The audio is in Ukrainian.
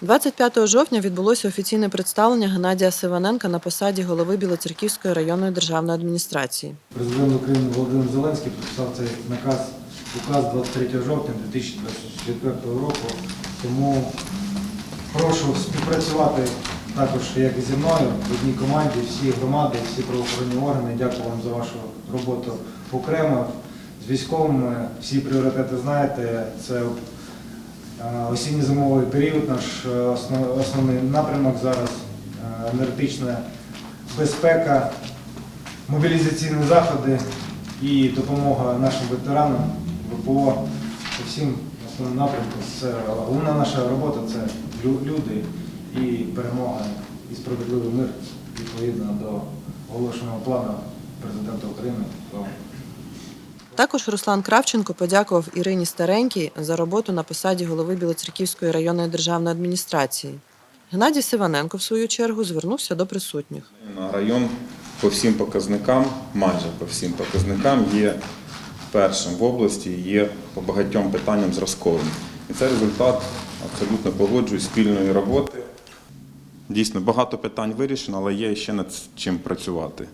25 жовтня відбулося офіційне представлення Геннадія Сиваненка на посаді голови Білоцерківської районної державної адміністрації. Президент України Володимир Зеленський підписав цей наказ указ 23 жовтня 2024 року. Тому прошу співпрацювати також як і зі мною в одній команді, всі громади, всі правоохоронні органи. Дякую вам за вашу роботу окремо. З військовими всі пріоритети знаєте. Це осінньо-зимовий період, наш е, основний напрямок зараз е, енергетична безпека, мобілізаційні заходи і допомога нашим ветеранам, ВПО по всім основним напрямкам. Це головна наша робота це люди і перемога і справедливий мир відповідно до оголошеного плану президента України. Також Руслан Кравченко подякував Ірині Старенькій за роботу на посаді голови Білоцерківської районної державної адміністрації. Геннадій Сиваненко, в свою чергу, звернувся до присутніх. Район по всім показникам, майже по всім показникам, є першим в області, є по багатьом питанням зразковим. І це результат абсолютно погоджуюсь спільної роботи. Дійсно, багато питань вирішено, але є ще над чим працювати.